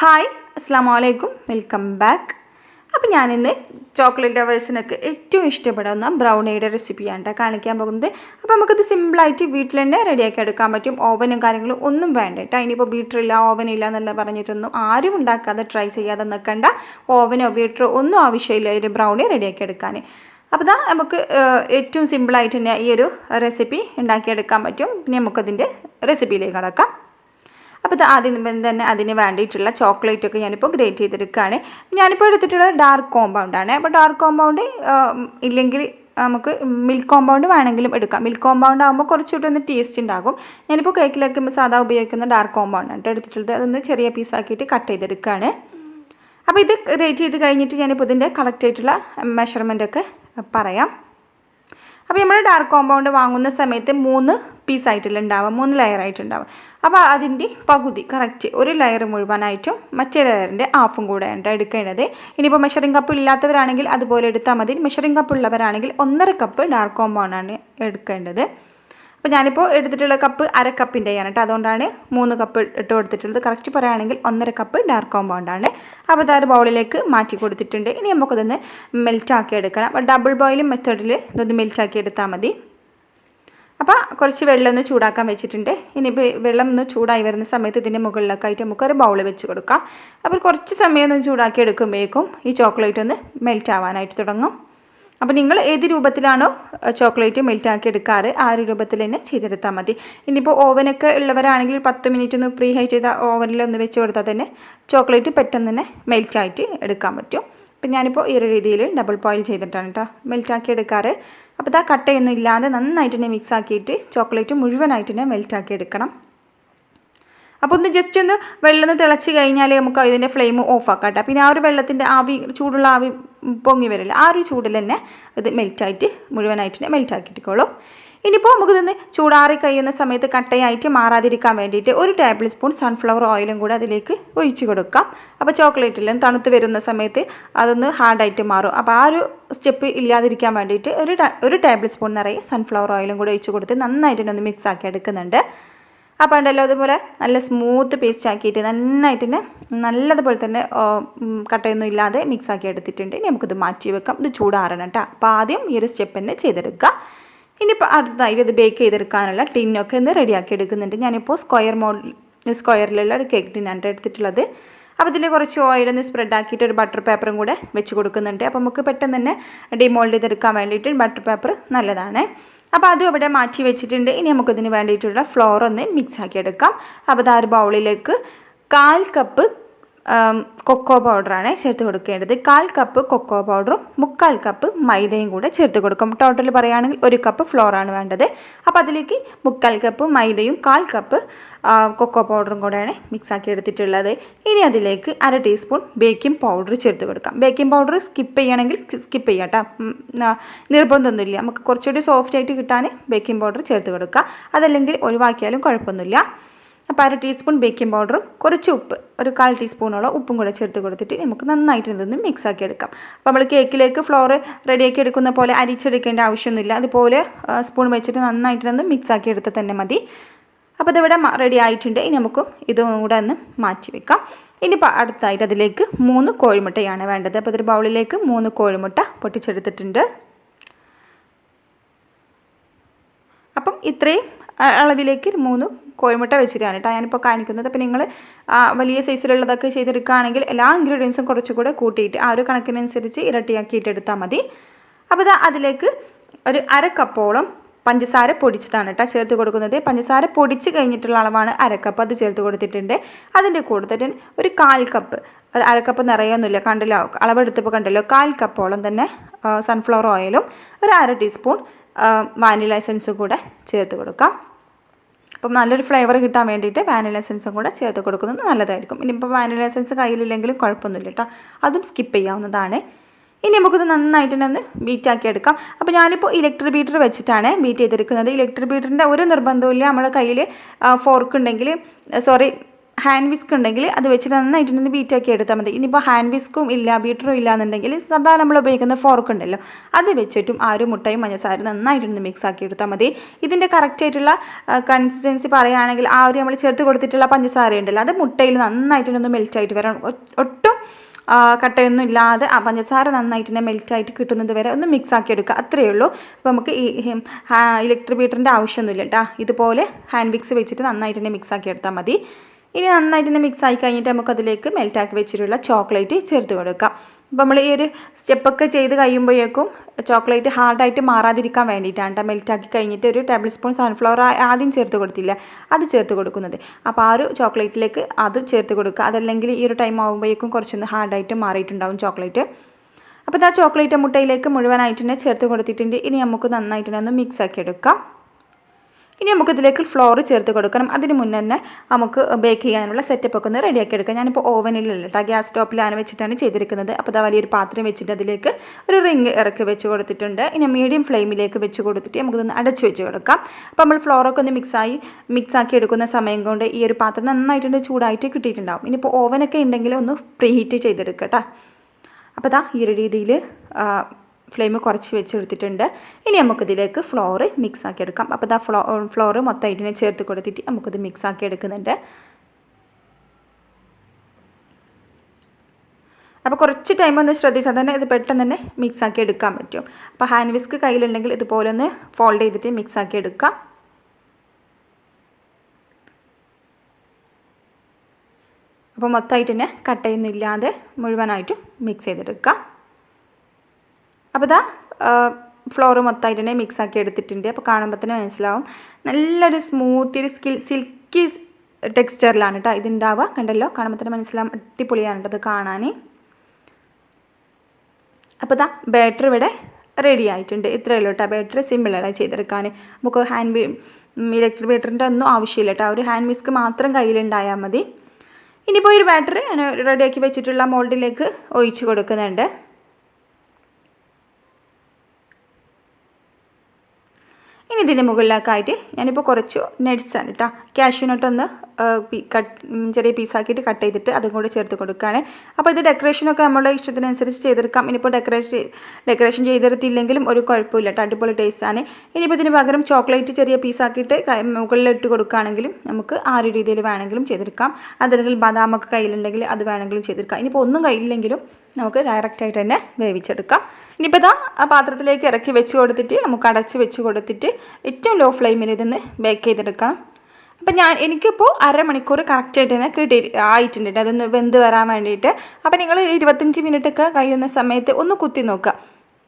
Hi അസ്സാം വലൈക്കും welcome back അപ്പോൾ ഞാനിന്ന് ചോക്ലേറ്റ് ലവേഴ്സിനൊക്കെ ഏറ്റവും ഇഷ്ടപ്പെടുന്ന ബ്രൗണിയുടെ റെസിപ്പിയാണ് കാണിക്കാൻ പോകുന്നത്. അപ്പോൾ നമുക്കിത് സിമ്പിളായിട്ട് വീട്ടിൽ തന്നെ റെഡിയാക്കി എടുക്കാൻ പറ്റും. ഓവനും കാര്യങ്ങളും ഒന്നും വേണ്ട കേട്ടോ ഇനിയിപ്പോൾ ബീറ്ററില്ല ഓവനില്ല എന്നല്ല പറഞ്ഞിട്ടൊന്നും ആരും ഉണ്ടാക്കാതെ ട്രൈ ചെയ്യാതെ നിൽക്കണ്ട ഓവനോ ബീറ്ററോ ഒന്നും ആവശ്യമില്ല ഒരു ബ്രൗണി റെഡിയാക്കി എടുക്കാൻ അപ്പോൾ ഇതാ നമുക്ക് ഏറ്റവും സിമ്പിളായിട്ട് തന്നെ ഈ ഒരു റെസിപ്പി ഉണ്ടാക്കിയെടുക്കാൻ പറ്റും. പിന്നെ നമുക്കതിന്റെ റെസിപ്പിയിലേക്ക് കടക്കാം. അപ്പോൾ ഇത് ആദ്യം തന്നെ അതിന് വേണ്ടിയിട്ടുള്ള ചോക്ലേറ്റ് ഒക്കെ ഞാനിപ്പോൾ ഗ്രേറ്റ് ചെയ്തെടുക്കുകയാണ് ഞാനിപ്പോൾ എടുത്തിട്ടുള്ളത് ഡാർക്ക് കോമ്പൗണ്ടാണ് അപ്പോൾ ഡാർക്ക് കോമ്പൗണ്ട് ഇല്ലെങ്കിൽ നമുക്ക് മിൽക്ക് കോമ്പൗണ്ട് വേണമെങ്കിലും എടുക്കാം. മിൽക്ക് കോമ്പൗണ്ട് ആകുമ്പോൾ കുറച്ചുകൂടി ഒന്ന് ടേസ്റ്റ് ഉണ്ടാകും. ഞാനിപ്പോൾ കേക്കിലേക്ക് സാധാ ഉപയോഗിക്കുന്ന ഡാർക്ക് കോമ്പൗണ്ട് ആണ് എടുത്തിട്ടുള്ളത്. അതൊന്ന് ചെറിയ പീസാക്കിയിട്ട് കട്ട് ചെയ്തെടുക്കുകയാണ് അപ്പോൾ ഇത് റേറ്റ് ചെയ്ത് കഴിഞ്ഞിട്ട് ഞാനിപ്പോൾ ഇതിന്റെ കളക്ട് ആയിട്ടുള്ള മെഷർമെന്റ് ഒക്കെ പറയാം. അപ്പോൾ നമ്മൾ ഡാർക്ക് കോമ്പൗണ്ട് വാങ്ങുന്ന സമയത്ത് മൂന്ന് പീസായിട്ടില്ല ഉണ്ടാവുക. മൂന്ന് ലെയർ ആയിട്ടുണ്ടാവും അപ്പോൾ അതിന്റെ പകുതി കറക്റ്റ് ഒരു ലെയർ മുഴുവനായിട്ടും മറ്റേ ലെയറിന്റെ ഹാഫും കൂടെ ഉണ്ട് എടുക്കേണ്ടത്. ഇനിയിപ്പോൾ മെഷറിംഗ് കപ്പ് ഇല്ലാത്തവരാണെങ്കിൽ അതുപോലെ എടുത്താൽ മതി. മെഷറിംഗ് കപ്പ് ഉള്ളവരാണെങ്കിൽ ഒന്നര കപ്പ് ഡാർക്ക് കോമ്പൗണ്ടാണ് എടുക്കേണ്ടത്. അപ്പോൾ ഞാനിപ്പോൾ എടുത്തിട്ടുള്ള കപ്പ് അര കപ്പിന്റെയാണ് കേട്ടോ. അതുകൊണ്ടാണ് മൂന്ന് കപ്പ് ഇട്ട് കൊടുത്തിട്ടുള്ളത്. കറക്റ്റ് പറയുകയാണെങ്കിൽ ഒന്നര കപ്പ് ഡാർക്ക് കോമ്പൗണ്ടാണ് അപ്പോൾ അതൊരു ബൗളിലേക്ക് മാറ്റി കൊടുത്തിട്ടുണ്ട്. ഇനി നമുക്കതൊന്ന് മെൽറ്റാക്കി എടുക്കണം. അപ്പോൾ ഡബിൾ ബോയിലും മെത്തേഡിൽ ഇതൊന്ന് മെൽറ്റാക്കി എടുത്താൽ മതി. അപ്പോൾ കുറച്ച് വെള്ളം ഒന്ന് ചൂടാക്കാൻ വെച്ചിട്ടുണ്ട്. ഇനിയിപ്പോൾ വെള്ളം ഒന്ന് ചൂടായി വരുന്ന സമയത്ത് ഇതിന്റെ മുകളിലൊക്കെ ആയിട്ട് നമുക്കൊരു ബൗൾ വെച്ച് കൊടുക്കാം. അപ്പോൾ കുറച്ച് സമയം ഒന്ന് ചൂടാക്കി എടുക്കുമ്പോഴേക്കും ഈ ചോക്ലേറ്റ് ഒന്ന് മെൽറ്റ് ആവാനായിട്ട് തുടങ്ങും. അപ്പോൾ നിങ്ങൾ ഏത് രൂപത്തിലാണോ ചോക്ലേറ്റ് മെൽറ്റാക്കി എടുക്കാറ് ആ ഒരു രൂപത്തിൽ തന്നെ ചെയ്തെടുത്താൽ മതി. ഇനിയിപ്പോൾ ഓവനൊക്കെ ഉള്ളവരാണെങ്കിൽ പത്ത് മിനിറ്റ് ഒന്ന് പ്രീ ഹൈ ചെയ്ത ഓവനിൽ ഒന്ന് വെച്ച് കൊടുത്താൽ തന്നെ ചോക്ലേറ്റ് പെട്ടെന്ന് തന്നെ മെൽറ്റായിട്ട് എടുക്കാൻ പറ്റും. അപ്പം ഞാനിപ്പോൾ ഈ ഒരു രീതിയിൽ ഡബിൾ ബോയിൽ ചെയ്തിട്ടാണ് കേട്ടോ മെൽറ്റാക്കി എടുക്കാറ്. അപ്പോൾ ഇതാ കട്ടയൊന്നും ഇല്ലാതെ നന്നായിട്ട് തന്നെ മിക്സ് ആക്കിയിട്ട് ചോക്ലേറ്റ് മുഴുവനായിട്ട് തന്നെ മെൽറ്റാക്കി എടുക്കണം. അപ്പോൾ ഒന്ന് ജസ്റ്റ് ഒന്ന് വെള്ളം ഒന്ന് തിളച്ച് കഴിഞ്ഞാൽ നമുക്ക് അതിന്റെ ഫ്ലെയിം ഓഫ് ആക്കാം കേട്ടോ പിന്നെ ആ ഒരു വെള്ളത്തിന്റെ ആവി ചൂടുള്ള ആവി പൊങ്ങി വരില്ല. ആ ഒരു ചൂടിൽ തന്നെ ഇത് മെൽറ്റായിട്ട് മുഴുവനായിട്ട് തന്നെ മെൽറ്റ് ആക്കിയിട്ടിക്കോളും ഇനിയിപ്പോൾ നമുക്കിതൊന്ന് ചൂടാറി കഴിയുന്ന സമയത്ത് കട്ടയായിട്ട് മാറാതിരിക്കാൻ വേണ്ടിയിട്ട് ഒരു ടേബിൾ സ്പൂൺ സൺഫ്ലവർ ഓയിലും കൂടെ അതിലേക്ക് ഒഴിച്ചു കൊടുക്കാം. അപ്പോൾ ചോക്ലേറ്റിലും തണുത്ത് വരുന്ന സമയത്ത് അതൊന്ന് ഹാർഡായിട്ട് മാറും. അപ്പോൾ ആ ഒരു സ്റ്റെപ്പ് ഇല്ലാതിരിക്കാൻ വേണ്ടിയിട്ട് ഒരു ഒരു ടേബിൾ സ്പൂൺ നിറയെ സൺഫ്ലവർ ഓയിലും കൂടെ ഒഴിച്ച് കൊടുത്ത് നന്നായിട്ട് ഒന്ന് മിക്സ് ആക്കി എടുക്കുന്നുണ്ട്. അപ്പോൾ ഉണ്ടല്ലോ അതുപോലെ നല്ല സ്മൂത്ത് പേസ്റ്റ് ആക്കിയിട്ട് നന്നായിട്ട് തന്നെ നല്ലതുപോലെ തന്നെ കട്ടയൊന്നും ഇല്ലാതെ മിക്സ് ആക്കി എടുത്തിട്ടുണ്ട്. ഇനി നമുക്കിത് മാറ്റി വെക്കാം. ഇത് ചൂടാറണം കേട്ടോ അപ്പോൾ ആദ്യം ഈ ഒരു സ്റ്റെപ്പ് തന്നെ ചെയ്തെടുക്കുക. ഇനിയിപ്പോൾ അടുത്തതായിട്ട് ഇത് ബേക്ക് ചെയ്തെടുക്കാനുള്ള ടിന്നൊക്കെ ഒന്ന് റെഡിയാക്കി എടുക്കുന്നുണ്ട്. ഞാനിപ്പോൾ സ്ക്വയർ മോഡൽ സ്ക്വയറിലുള്ള ഒരു കേക്ക് ടിന്നാണ് എടുത്തിട്ടുള്ളത്. അപ്പോൾ ഇതിൽ കുറച്ച് ഓയിലൊന്ന് സ്പ്രെഡ് ആക്കിയിട്ട് ഒരു ബട്ടർ പേപ്പറും കൂടെ വെച്ച് കൊടുക്കുന്നുണ്ട്. അപ്പോൾ നമുക്ക് പെട്ടെന്ന് തന്നെ ഡിമോൾഡ് ചെയ്തെടുക്കാൻ വേണ്ടിയിട്ട് ബട്ടർ പേപ്പർ നല്ലതാണ്. അപ്പോൾ അതും ഇവിടെ മാറ്റി വെച്ചിട്ടുണ്ട്. ഇനി നമുക്കിതിന് വേണ്ടിയിട്ടുള്ള ഫ്ലോർ ഒന്ന് മിക്സ് ആക്കി എടുക്കാം. അപ്പോൾ അതാ ഒരു ബൗളിലേക്ക് കാൽ കപ്പ് കൊക്കോ പൗഡറാണ് ചേർത്ത് കൊടുക്കേണ്ടത്. കാൽ കപ്പ് കൊക്കോ പൗഡറും മുക്കാൽ കപ്പ് മൈദയും കൂടെ ചേർത്ത് കൊടുക്കും. ടോട്ടൽ പറയുകയാണെങ്കിൽ ഒരു കപ്പ് ഫ്ലോറാണ് വേണ്ടത്. അപ്പോൾ അതിലേക്ക് മുക്കാൽ കപ്പ് മൈദയും കാൽ കപ്പ് കൊക്കോ പൗഡറും കൂടെയാണ് മിക്സ് ആക്കി എടുത്തിട്ടുള്ളത്. ഇനി അതിലേക്ക് അര ടീസ്പൂൺ ബേക്കിംഗ് പൗഡർ ചേർത്ത് കൊടുക്കാം. ബേക്കിംഗ് പൗഡർ സ്കിപ്പ് ചെയ്യണമെങ്കിൽ സ്കിപ്പ് ചെയ്യാം കേട്ടോ നിർബന്ധമൊന്നുമില്ല. നമുക്ക് കുറച്ചുകൂടി സോഫ്റ്റ് ആയിട്ട് കിട്ടാൻ ബേക്കിംഗ് പൗഡർ ചേർത്ത് കൊടുക്കുക അതല്ലെങ്കിൽ ഒഴിവാക്കിയാലും കുഴപ്പമൊന്നുമില്ല. അപ്പോൾ അര ടീസ്പൂൺ ബേക്കിംഗ് പൗഡറും കുറച്ച് ഉപ്പ് ഒരു കാൽ ടീസ്പൂണോളം ഉപ്പും കൂടെ ചേർത്ത് കൊടുത്തിട്ട് നമുക്ക് നന്നായിട്ട് ഇതൊന്ന് മിക്സ് ആക്കി എടുക്കാം. അപ്പോൾ നമ്മൾ കേക്കിലേക്ക് ഫ്ലോർ റെഡിയാക്കി എടുക്കുന്ന പോലെ അരിച്ചെടുക്കേണ്ട ആവശ്യമൊന്നുമില്ല. അതുപോലെ സ്പൂൺ വെച്ചിട്ട് നന്നായിട്ട് ഒന്ന് മിക്സ് ആക്കി എടുത്താൽ തന്നെ മതി. അപ്പോൾ ഇതിവിടെ റെഡി ആയിട്ടുണ്ട്. ഇനി നമുക്ക് ഇതും കൂടെ ഒന്ന് മാറ്റി വെക്കാം. ഇനി അടുത്തായിട്ട് അതിലേക്ക് മൂന്ന് കോഴിമുട്ടയാണ് വേണ്ടത്. അപ്പോൾ ഇതൊരു ബൗളിലേക്ക് മൂന്ന് കോഴിമുട്ട പൊട്ടിച്ചെടുത്തിട്ടുണ്ട്. അപ്പം ഇത്രയും അളവിലേക്ക് മൂന്ന് കോഴിമുട്ട വെച്ചിട്ടാണ് കേട്ടോ ഞാനിപ്പോൾ കാണിക്കുന്നത്. അപ്പോൾ നിങ്ങൾ വലിയ സൈസിലുള്ളതൊക്കെ ചെയ്തെടുക്കുകയാണെങ്കിൽ എല്ലാ ഇൻഗ്രീഡിയൻസും കുറച്ചുകൂടെ കൂട്ടിയിട്ട് ആ ഒരു കണക്കിനനുസരിച്ച് ഇരട്ടിയാക്കിയിട്ട് എടുത്താൽ മതി. അപ്പോൾ ഇതാ അതിലേക്ക് ഒരു അര കപ്പോളം പഞ്ചസാര പൊടിച്ചതാണ് കേട്ടോ ചേർത്ത് കൊടുക്കുന്നത്. പഞ്ചസാര പൊടിച്ച് കഴിഞ്ഞിട്ടുള്ള അളവാണ് അരക്കപ്പ്. അത് ചേർത്ത് കൊടുത്തിട്ടുണ്ട്. അതിന്റെ കൂടുതൽ ഒരു കാൽ കപ്പ് ഒരു അരക്കപ്പ് നിറയൊന്നുമില്ല. കണ്ടല്ലോ? അളവെടുത്തപ്പോൾ കണ്ടല്ലോ? കാൽ കപ്പോളം തന്നെ സൺഫ്ലവർ ഓയിലും ഒരു അര ടീസ്പൂൺ വാനില എസൻസും കൂടെ ചേർത്ത് കൊടുക്കാം. അപ്പം നല്ലൊരു ഫ്ലേവർ കിട്ടാൻ വേണ്ടിയിട്ട് വാനില എസൻസും കൂടെ ചേർത്ത് കൊടുക്കുന്നത് നല്ലതായിരിക്കും. ഇനിയിപ്പോൾ വാനില എസൻസ് കയ്യിലില്ലെങ്കിലും കുഴപ്പമൊന്നുമില്ല കേട്ടോ അതും സ്കിപ്പ് ചെയ്യാവുന്നതാണ്. ഇനി നമുക്കിത് നന്നായിട്ട് തന്നെ ഒന്ന് ബീറ്റ് ആക്കി എടുക്കാം. അപ്പോൾ ഞാനിപ്പോൾ ഇലക്ട്രിക് ബീറ്റർ വെച്ചിട്ടാണ് ബീറ്റ് ചെയ്തെടുക്കുന്നത്. ഇലക്ട്രിക് ബീറ്ററിന്റെ ഒരു നിർബന്ധവും ഇല്ല നമ്മുടെ കയ്യിൽ ഫോർക്ക് ഉണ്ടെങ്കിൽ സോറി ഹാൻഡ് വിസ്ക് ഉണ്ടെങ്കിൽ അത് വെച്ചിട്ട് നന്നായിട്ട് നന്നായിട്ടൊന്ന് ബീറ്റാക്കി എടുത്താൽ മതി. ഇനിയിപ്പോൾ ഹാൻഡ് വിസ്കും ഇല്ല ബീറ്ററും ഇല്ല എന്നുണ്ടെങ്കിൽ സദാ നമ്മൾ ഉപയോഗിക്കുന്ന ഫോർക്ക് ഉണ്ടല്ലോ അത് വെച്ചിട്ടും ആ ഒരു മുട്ടയും മഞ്ഞസാരും നന്നായിട്ടൊന്ന് മിക്സ് ആക്കി എടുത്താൽ മതി. ഇതിന്റെ കറക്റ്റായിട്ടുള്ള കൺസിസ്റ്റൻസി പറയുകയാണെങ്കിൽ ആ ഒരു നമ്മൾ ചേർത്ത് കൊടുത്തിട്ടുള്ള പഞ്ചസാര ഉണ്ടല്ലോ അത് മുട്ടയിൽ നന്നായിട്ടൊന്ന് മെൽറ്റായിട്ട് വരണം. ഒട്ടും കട്ടയൊന്നും ഇല്ലാതെ ആ പഞ്ചസാര നന്നായിട്ട് തന്നെ മെൽറ്റായിട്ട് കിട്ടുന്നത് വരെ ഒന്ന് മിക്സ് ആക്കി എടുക്കുക. അത്രയേ ഉള്ളൂ. അപ്പോൾ നമുക്ക് ഈ ഇലക്ട്രിക് ബീറ്ററിന്റെ ആവശ്യമൊന്നുമില്ല. കേട്ടോ ഇതുപോലെ ഹാൻഡ് മിക്സ് വെച്ചിട്ട് നന്നായിട്ട് തന്നെ മിക്സ് ആക്കി എടുത്താൽ മതി. ഇനി നന്നായിട്ട് തന്നെ മിക്സ് ആയി കഴിഞ്ഞിട്ട് നമുക്ക് അതിലേക്ക് മെൽറ്റാക്കി വെച്ചിട്ടുള്ള ചോക്ലേറ്റ് ചേർത്ത് കൊടുക്കാം. അപ്പോൾ നമ്മൾ ഈ ഒരു സ്റ്റെപ്പൊക്കെ ചെയ്ത് കഴിയുമ്പോഴേക്കും ചോക്ലേറ്റ് ഹാർഡായിട്ട് മാറാതിരിക്കാൻ വേണ്ടിയിട്ടാണ് മെൽറ്റാക്കി കഴിഞ്ഞിട്ട് ഒരു ടേബിൾ സ്പൂൺ സൺഫ്ലവർ ആദ്യം ചേർത്ത് കൊടുത്തില്ല. അത് ചേർത്ത് കൊടുക്കുന്നത്. അപ്പോൾ ആ ഒരു ചോക്ലേറ്റിലേക്ക് അത് ചേർത്ത് കൊടുക്കുക. അതല്ലെങ്കിൽ ഈ ഒരു ടൈം ആകുമ്പോഴേക്കും കുറച്ചൊന്ന് ഹാർഡായിട്ട് മാറിയിട്ടുണ്ടാവും ചോക്ലേറ്റ് അപ്പോൾ ആ ചോക്ലേറ്റ് മുട്ടയിലേക്ക് മുഴുവനായിട്ട് തന്നെ ചേർത്ത് കൊടുത്തിട്ടുണ്ട്. ഇനി നമുക്ക് നന്നായിട്ട് തന്നെ ഒന്ന് മിക്സ് ആക്കി എടുക്കാം. ഇനി നമുക്ക് ഇതിലേക്ക് ഫ്ലോർ ചേർത്ത് കൊടുക്കണം. അതിന് മുന്നേ തന്നെ നമുക്ക് ബേക്ക് ചെയ്യാനുള്ള സെറ്റപ്പ് ഒക്കെ ഒന്ന് റെഡിയാക്കി എടുക്കാം. ഞാനിപ്പോൾ ഓവനിലല്ല കേട്ടോ ഗ്യാസ് സ്റ്റോപ്പിലാണ് വെച്ചിട്ടാണ് ചെയ്തിരിക്കുന്നത്. അപ്പോൾ അതാ വലിയൊരു പാത്രം വെച്ചിട്ട് അതിലേക്ക് ഒരു റിങ് ഇറക്കി വെച്ച് കൊടുത്തിട്ടുണ്ട്. ഇനി മീഡിയം ഫ്ലെയിമിലേക്ക് വെച്ച് കൊടുത്തിട്ട് നമുക്കിതൊന്ന് അടച്ച് വെച്ച് കൊടുക്കാം. അപ്പോൾ നമ്മൾ ഫ്ലോറൊക്കെ ഒന്ന് മിക്സായി മിക്സ് ആക്കി എടുക്കുന്ന സമയം കൊണ്ട് ഈ ഒരു പാത്രം നന്നായിട്ടുണ്ട് ചൂടായിട്ട് കിട്ടിയിട്ടുണ്ടാവും. ഇനിയിപ്പോൾ ഓവനൊക്കെ ഉണ്ടെങ്കിൽ ഒന്ന് പ്രീഹീറ്റ് ചെയ്തെടുക്കാം കേട്ടോ അപ്പോൾ ദാ ഈ ഒരു രീതിയിൽ ഫ്ലെയിം കുറച്ച് വെച്ചെടുത്തിട്ടുണ്ട്. ഇനി നമുക്കിതിലേക്ക് ഫ്ലോറ് മിക്സ് ആക്കി എടുക്കാം. അപ്പോൾ ദാ ഫ്ലോ ഫ്ലോറ് മൊത്തമായിട്ടിനെ ചേർത്ത് കൊടുത്തിട്ട് നമുക്കിത് മിക്സ് ആക്കി എടുക്കുന്നുണ്ട്. അപ്പോൾ കുറച്ച് ടൈം ഒന്ന് ശ്രദ്ധിച്ചാൽ തന്നെ ഇത് പെട്ടെന്ന് തന്നെ മിക്സ് ആക്കി എടുക്കാൻ പറ്റും. അപ്പോൾ ഹാൻഡ് വിസ്ക് കയ്യിലുണ്ടെങ്കിൽ ഇതുപോലെ ഒന്ന് ഫോൾഡ് ചെയ്തിട്ട് മിക്സ് ആക്കി എടുക്കാം. അപ്പോൾ മൊത്തമായിട്ട് തന്നെ കട്ടയൊന്നും ഇല്ലാതെ മുഴുവനായിട്ടും മിക്സ് ചെയ്തെടുക്കുക അപ്പോൾ ഇതാ ഫ്ലോർ മൊത്തമായിട്ട് മിക്സ് ആക്കി എടുത്തിട്ടുണ്ട്. അപ്പോൾ കാണുമ്പോൾ തന്നെ മനസ്സിലാവും. നല്ലൊരു സ്മൂത്ത് ഒരു സ്കിൽ സിൽക്കി ടെക്സ്ചറിലാണ് കേട്ടോ ഇതുണ്ടാവുക. കണ്ടല്ലോ? കാണുമ്പോൾ തന്നെ മനസ്സിലാവും. അടിപൊളിയാണ് കേട്ടോ അത് കാണാൻ അപ്പോൾ ഇതാ ബാറ്റർ ഇവിടെ റെഡി ആയിട്ടുണ്ട്. ഇത്രയേ ഉള്ളൂ കേട്ടോ ബാറ്ററി സിമ്പിളാണ് ചെയ്തെടുക്കാൻ നമുക്ക് ഹാൻഡ് ഇലക്ട്രിക് ബാറ്ററിന്റെ ഒന്നും ആവശ്യമില്ല കേട്ടോ ഒരു ഹാൻഡ് മിസ്ക് മാത്രം കയ്യിലുണ്ടായാൽ മതി. ഇനിയിപ്പോൾ ഒരു ബാറ്ററി ഞാൻ റെഡിയാക്കി വെച്ചിട്ടുള്ള മോൾഡിലേക്ക് ഒഴിച്ചു കൊടുക്കുന്നുണ്ട്. ഇനി ഇതിന്റെ മുകളിലേക്കായിട്ട് ഞാനിപ്പോൾ കുറച്ച് നട്ട്സാണ് കേട്ടോ കാഷ്യൂനട്ടൊന്ന് കട്ട് ചെറിയ പീസാക്കിയിട്ട് കട്ട് ചെയ്തിട്ട് അതും കൂടി ചേർത്ത് കൊടുക്കുകയാണ്. അപ്പോൾ ഇത് ഡെക്കറേഷനൊക്കെ നമ്മുടെ ഇഷ്ടത്തിനനുസരിച്ച് ചെയ്തെടുക്കാം. ഇനിയിപ്പോൾ ഡെക്കറേഷൻ ഡെക്കറേഷൻ ചെയ്തെടുത്തില്ലെങ്കിലും ഒരു കുഴപ്പമില്ല കേട്ടോ അടിപൊളി ടേസ്റ്റാണ് ഇനിയിപ്പോൾ ഇതിന് പകരം ചോക്ലേറ്റ് ചെറിയ പീസാക്കിയിട്ട് മുകളിലിട്ട് കൊടുക്കുകയാണെങ്കിലും നമുക്ക് ആ ഒരു രീതിയിൽ വേണമെങ്കിലും ചെയ്തെടുക്കാം. അതല്ലെങ്കിൽ ബദാമൊക്കെ കയ്യിലുണ്ടെങ്കിൽ അത് വേണമെങ്കിലും ചെയ്തെടുക്കാം. ഇനിയിപ്പോൾ ഒന്നും കയ്യിലെങ്കിലും നമുക്ക് ഡയറക്റ്റായിട്ട് തന്നെ വേവിച്ചെടുക്കാം. ഇനിയിപ്പോൾ ഇതാ ആ പാത്രത്തിലേക്ക് ഇറക്കി വെച്ച് കൊടുത്തിട്ട് നമുക്ക് അടച്ച് വെച്ച് കൊടുത്തിട്ട് ഏറ്റവും ലോ ഫ്ലെയിമിൽ ഇതൊന്ന് ബേക്ക് ചെയ്തെടുക്കാം. അപ്പം ഞാൻ എനിക്കിപ്പോൾ അരമണിക്കൂർ കറക്റ്റായിട്ട് തന്നെ കിട്ടി ആയിട്ടുണ്ട്. ട്ടോ. അതൊന്ന് വെന്ത് വരാൻ വേണ്ടിയിട്ട്. അപ്പോൾ നിങ്ങൾ ഇരുപത്തഞ്ച് മിനിറ്റൊക്കെ കഴിയുന്ന സമയത്ത് ഒന്ന് കുത്തി നോക്കുക.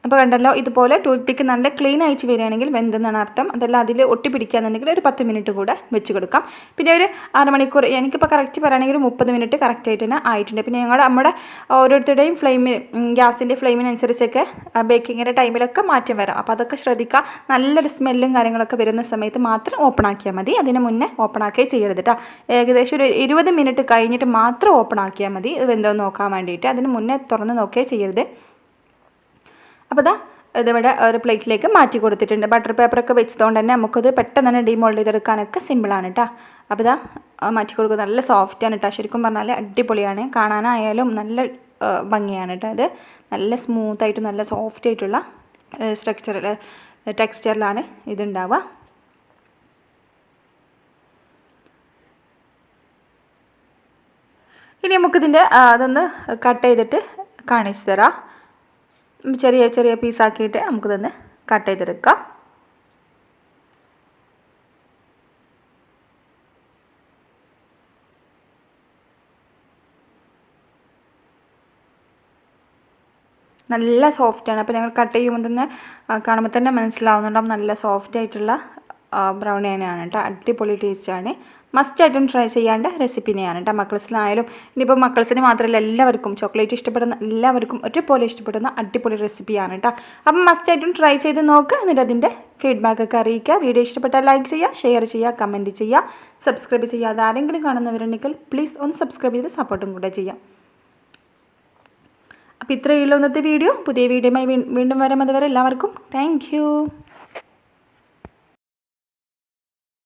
അപ്പോൾ കണ്ടല്ലോ ഇതുപോലെ ടൂത്ത് പിക്ക് നല്ല ക്ലീൻ ആയിട്ട് വരികയാണെങ്കിൽ വെന്തെന്നാണ് അർത്ഥം. അതല്ല അതിൽ ഒട്ടി പിടിക്കാന്നുണ്ടെങ്കിൽ ഒരു പത്ത് മിനിറ്റ് കൂടെ വെച്ച് കൊടുക്കാം. പിന്നെ ഒരു അരമണിക്കൂർ എനിക്കിപ്പോൾ കറക്റ്റ് പറയുകയാണെങ്കിൽ ഒരു മുപ്പത് മിനിറ്റ് കറക്റ്റായിട്ട് തന്നെ ആയിട്ടുണ്ട്. പിന്നെ ഞങ്ങൾ നമ്മുടെ ഓരോരുത്തരുടെയും ഫ്ലെയിമിന് ഗ്യാസിന്റെ ഫ്ലെയിമിനനുസരിച്ചൊക്കെ ബേക്കിങ്ങിന്റെ ടൈമിലൊക്കെ മാറ്റം വരാം. അപ്പോൾ അതൊക്കെ ശ്രദ്ധിക്കുക. നല്ലൊരു സ്മെല്ലും കാര്യങ്ങളൊക്കെ വരുന്ന സമയത്ത് മാത്രം ഓപ്പൺ ആക്കിയാൽ മതി. അതിന് മുന്നേ ഓപ്പൺ ആക്കുകയെ ചെയ്യരുത് കേട്ടോ ഏകദേശം ഒരു ഇരുപത് മിനിറ്റ് കഴിഞ്ഞിട്ട് മാത്രം ഓപ്പൺ ആക്കിയാൽ മതി. ഇത് വെന്തോ നോക്കാൻ വേണ്ടിയിട്ട്. അതിന് മുന്നേ തുറന്ന് നോക്കുകയേ ചെയ്യരുത്. അപ്പോൾ ഇതാ ഇതിവിടെ ഒരു പ്ലേറ്റിലേക്ക് മാറ്റി കൊടുത്തിട്ടുണ്ട്. ബട്ടർ പേപ്പറൊക്കെ വെച്ചതുകൊണ്ട് തന്നെ നമുക്കത് പെട്ടെന്ന് തന്നെ ഡീമോൾഡ് ചെയ്തെടുക്കാനൊക്കെ സിമ്പിളാണ് കേട്ടോ അപ്പോൾ ഇതാ മാറ്റി കൊടുക്കുക നല്ല സോഫ്റ്റാണ് കേട്ടോ ശരിക്കും പറഞ്ഞാൽ അടിപൊളിയാണ്. കാണാനായാലും നല്ല ഭംഗിയാണ് കേട്ടോ ഇത്. നല്ല സ്മൂത്തായിട്ടും നല്ല സോഫ്റ്റ് ആയിട്ടുള്ള സ്ട്രക്ചറിൽ ടെക്സ്ചറിലാണ് ഇതുണ്ടാവുക. ഇനി നമുക്കിതിന്റെ അതൊന്ന് കട്ട് ചെയ്തിട്ട് കാണിച്ചു തരാം. ചെറിയ ചെറിയ പീസാക്കിയിട്ട് നമുക്കിതൊന്ന് കട്ട് ചെയ്തെടുക്കാം. നല്ല സോഫ്റ്റാണ് അപ്പോൾ ഞങ്ങൾ കട്ട് ചെയ്യുമ്പോൾ തന്നെ കാണുമ്പോൾ തന്നെ മനസ്സിലാവുന്നുണ്ടാവും നല്ല സോഫ്റ്റ് ആയിട്ടുള്ള ബ്രൗണി തന്നെയാണ് കേട്ടോ. അടിപൊളി ടേസ്റ്റാണ്. മസ്റ്റ് ആയിട്ടും ട്രൈ ചെയ്യേണ്ട റെസിപ്പി തന്നെയാണ് കേട്ടോ മക്കൾസിനായാലും. ഇനിയിപ്പോൾ മക്കൾസിന് മാത്രമല്ല എല്ലാവർക്കും ചോക്ലേറ്റ് ഇഷ്ടപ്പെടുന്ന എല്ലാവർക്കും ഒരുപോലെ ഇഷ്ടപ്പെടുന്ന അടിപൊളി റെസിപ്പിയാണ് കേട്ടോ. അപ്പം മസ്റ്റ് ആയിട്ടും ട്രൈ ചെയ്ത് നോക്കുക എന്നിട്ട് അതിന്റെ ഫീഡ്ബാക്ക് ഒക്കെ അറിയിക്കുക. വീഡിയോ ഇഷ്ടപ്പെട്ടാൽ ലൈക്ക് ചെയ്യുക ഷെയർ ചെയ്യുക കമന്റ് ചെയ്യുക. സബ്സ്ക്രൈബ് ചെയ്യുക ആരെങ്കിലും കാണുന്നവരുണ്ടെങ്കിൽ പ്ലീസ് ഒന്ന് സബ്സ്ക്രൈബ് ചെയ്ത് സപ്പോർട്ടും കൂടെ ചെയ്യാം. അപ്പോൾ ഇത്രയേ ഉള്ളൂ ഇന്നത്തെ വീഡിയോ പുതിയ വീഡിയോയുമായി വീണ്ടും വരാം. അതുവരെ എല്ലാവർക്കും താങ്ക്